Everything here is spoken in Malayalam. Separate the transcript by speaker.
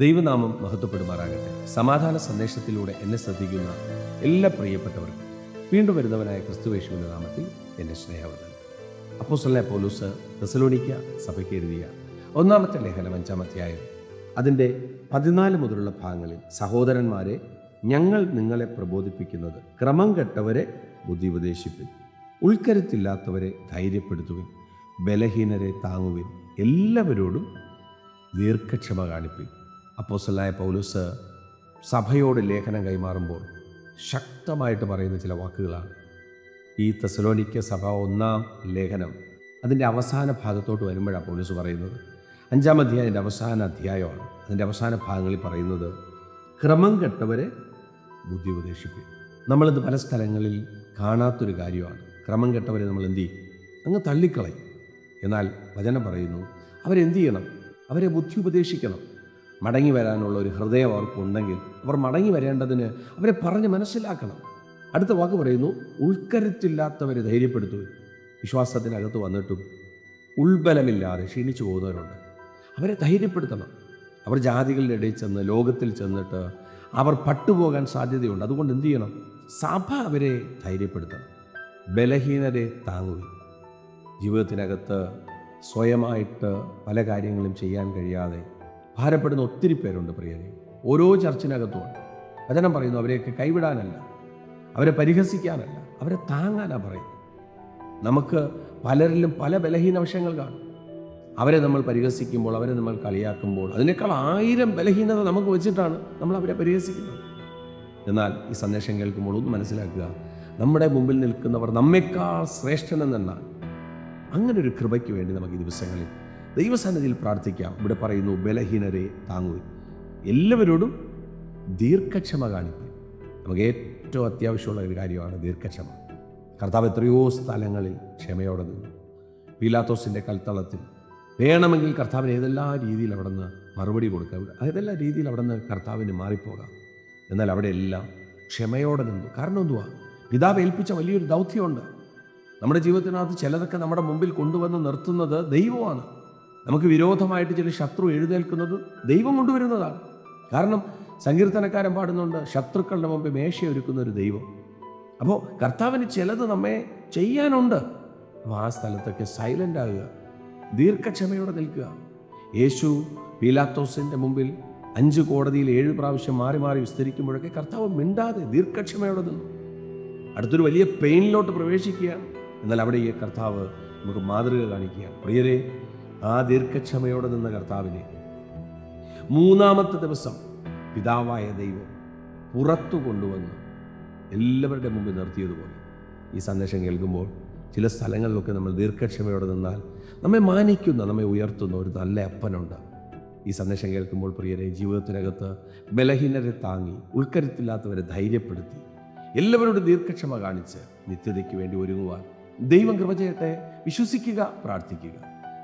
Speaker 1: ദൈവനാമം മഹത്വപ്പെടുമാറാകട്ടെ. സമാധാന സന്ദേശത്തിലൂടെ എന്നെ ശ്രദ്ധിക്കുന്ന എല്ലാ പ്രിയപ്പെട്ടവർക്കും വീണ്ടും വരുന്നവനായ ക്രിസ്തുവേശുവിന്റെ നാമത്തിൽ എന്നെ സ്നേഹവന്ദനം. അപ്പോസ്തലനായ പോലൂസ് തെസലോണിക്ക സഭയ്ക്ക് എഴുതിയ ഒന്നാമത്തെ ലേഖനം അഞ്ചാം അധ്യായം അതിന്റെ പതിനാല് മുതലുള്ള ഭാഗങ്ങളിൽ സഹോദരന്മാരെ ഞങ്ങൾ നിങ്ങളെ പ്രബോധിപ്പിക്കുന്നത് ക്രമം കെട്ടവരെ ബുദ്ധി ഉപദേശിപ്പിൻ ഉൾക്കരുത്തില്ലാത്തവരെ ധൈര്യപ്പെടുത്തുവിൻ ബലഹീനരെ താങ്ങുവിൻ എല്ലാവരോടും ദീർഘക്ഷമ കാണിപ്പിൻ. അപ്പോസ്റ്റലായ പൗലൂസ് സഭയോട് ലേഖനം കൈമാറുമ്പോൾ ശക്തമായിട്ട് പറയുന്ന ചില വാക്കുകളാണ്. ഈ തെസലോനിക്ക സഭ ഒന്നാം ലേഖനം അതിന്റെ അവസാന ഭാഗത്തോട്ട് വരുമ്പോഴാണ് പൗലൂസ് പറയുന്നത്. അഞ്ചാം അധ്യായത്തിന്റെ അവസാന അധ്യായമാണ്. അതിന്റെ അവസാന ഭാഗങ്ങളിൽ പറയുന്നത് ക്രമം കെട്ടവരെ ബുദ്ധി ഉപദേശിപ്പിക്കും നമ്മളിത് പല സ്ഥലങ്ങളിൽ കാണാത്തൊരു കാര്യമാണ്. ക്രമം കെട്ടവരെ നമ്മൾ എന്ത് ചെയ്യും? അങ്ങ് തള്ളിക്കളയും. എന്നാൽ വചനം പറയുന്നു അവരെന്ത് ചെയ്യണം? അവരെ ബുദ്ധി ഉപദേശിക്കണം. മടങ്ങി വരാനുള്ള ഒരു ഹൃദയം അവർക്കുണ്ടെങ്കിൽ അവർ മടങ്ങി വരേണ്ടതിന് അവരെ പറഞ്ഞ് മനസ്സിലാക്കണം. അടുത്ത വാക്ക് പറയുന്നു ഉൾക്കരുത്തില്ലാത്തവരെ ധൈര്യപ്പെടുത്തുക വിശ്വാസത്തിനകത്ത് വന്നിട്ടും ഉൾബലമില്ലാതെ ക്ഷീണിച്ചു പോകുന്നവരുണ്ട്. അവരെ ധൈര്യപ്പെടുത്തണം. അവർ ജാതികളുടെ ഇടയിൽ ചെന്ന് ലോകത്തിൽ ചെന്നിട്ട് അവർ പട്ടുപോകാൻ സാധ്യതയുണ്ട്. അതുകൊണ്ട് എന്തു ചെയ്യണം? സഭ അവരെ ധൈര്യപ്പെടുത്തണം. ബലഹീനരെ താങ്ങുക ജീവിതത്തിനകത്ത് സ്വയമായിട്ട് പല കാര്യങ്ങളും ചെയ്യാൻ കഴിയാതെ ഭാരപ്പെടുന്ന ഒത്തിരി പേരുണ്ട് പ്രിയരെ. ഓരോ ചർച്ചിനകത്തുമുണ്ട്. വചനം പറയുന്നു അവരെയൊക്കെ കൈവിടാനല്ല. അവരെ പരിഹസിക്കാനല്ല. അവരെ താങ്ങാനാണ് പറയുന്നത്. നമുക്ക് പലരിലും പല ബലഹീന വശങ്ങൾ കാണും. അവരെ നമ്മൾ പരിഹസിക്കുമ്പോൾ അവരെ നമ്മൾ കളിയാക്കുമ്പോൾ അതിനേക്കാൾ ആയിരം ബലഹീനത നമുക്ക് വെച്ചിട്ടാണ് നമ്മൾ അവരെ പരിഹസിക്കുന്നത്. എന്നാൽ ഈ സന്ദേശം കേൾക്കുമ്പോൾ ഒന്ന് മനസ്സിലാക്കുക നമ്മുടെ മുമ്പിൽ നിൽക്കുന്നവർ നമ്മേക്കാൾ ശ്രേഷ്ഠനെന്നാണ് അങ്ങനൊരു കൃപയ്ക്ക് വേണ്ടി നമുക്ക് ഈ ദിവസങ്ങളിൽ ദൈവസന്നിധിയിൽ പ്രാർത്ഥിക്കാം. ഇവിടെ പറയുന്നു ബലഹീനരെ താങ്ങുവിൻ. എല്ലാവരോടും ദീർഘക്ഷമ കാണിക്കുക നമുക്ക് ഏറ്റവും അത്യാവശ്യമുള്ള ഒരു കാര്യമാണ് ദീർഘക്ഷമ. കർത്താവ് എത്രയോ സ്ഥലങ്ങളിൽ ക്ഷമയോടെ നിന്നു. പീലാത്തോസിന്റെ കൽത്തളത്തിൽ. വേണമെങ്കിൽ കർത്താവിന് ഏതെല്ലാ രീതിയിൽ അവിടെ നിന്ന് മറുപടി കൊടുക്കാം. ഏതെല്ലാം രീതിയിൽ അവിടെ നിന്ന് കർത്താവിന് മാറിപ്പോകാം. എന്നാൽ അവിടെ എല്ലാം ക്ഷമയോടെ നിന്നു. കാരണം എന്തുവാ? പിതാവ് ഏൽപ്പിച്ച വലിയൊരു ദൗത്യമുണ്ട്. നമ്മുടെ ജീവിതത്തിനകത്ത് ചിലതൊക്കെ നമ്മുടെ മുമ്പിൽ കൊണ്ടുവന്ന് നിർത്തുന്നത് ദൈവമാണ്. നമുക്ക് വിരോധമായിട്ട് ചില ശത്രു എഴുന്നേൽക്കുന്നത് ദൈവം കൊണ്ടുവരുന്നതാണ്. കാരണം സങ്കീർത്തനക്കാരൻ പാടുന്നുണ്ട് ശത്രുക്കളുടെ മുമ്പ് മേശയൊരുക്കുന്ന ഒരു ദൈവം. അപ്പോൾ കർത്താവിന് ചിലത് നമ്മെ ചെയ്യാനുണ്ട്. അപ്പോൾ ആ സ്ഥലത്തൊക്കെ സൈലന്റ് ആകുക ദീർഘക്ഷമയോടെ നിൽക്കുക. യേശു പീലാത്തോസിന്റെ മുമ്പിൽ അഞ്ച് കോടതിയിൽ ഏഴ് പ്രാവശ്യം മാറി മാറി വിസ്തരിക്കുമ്പോഴൊക്കെ കർത്താവ് മിണ്ടാതെ ദീർഘക്ഷമയോടെ നിന്നു. അടുത്തൊരു വലിയ പെയിനിലോട്ട് പ്രവേശിക്കുക എന്നാൽ അവിടെ ഈ കർത്താവ് നമുക്ക് മാതൃക കാണിക്കുകയാണ് പ്രിയരെ ആ ദീർഘക്ഷമയോടെ നിന്ന കർത്താവിനെ. മൂന്നാമത്തെ ദിവസം പിതാവായ ദൈവം പുറത്തു കൊണ്ടുവന്ന് എല്ലാവരുടെ മുമ്പിൽ നിർത്തിയതുപോലെ ഈ സന്ദേശം കേൾക്കുമ്പോൾ ചില സ്ഥലങ്ങളിലൊക്കെ നമ്മൾ ദീർഘക്ഷമയോടെ നിന്നാൽ നമ്മെ മാനിക്കുന്ന നമ്മെ ഉയർത്തുന്ന ഒരു നല്ല അപ്പനുണ്ട്. ഈ സന്ദേശം കേൾക്കുമ്പോൾ പ്രിയരെ ജീവിതത്തിനകത്ത് ബലഹീനരെ താങ്ങി ഉൾക്കരുത്തില്ലാത്തവരെ ധൈര്യപ്പെടുത്തി എല്ലാവരോടും ദീർഘക്ഷമ കാണിച്ച് നിത്യതയ്ക്ക് വേണ്ടി ഒരുങ്ങുവാൻ ദൈവം കൃപ ചെയ്യട്ടെ. വിശ്വസിക്കുക പ്രാർത്ഥിക്കുക.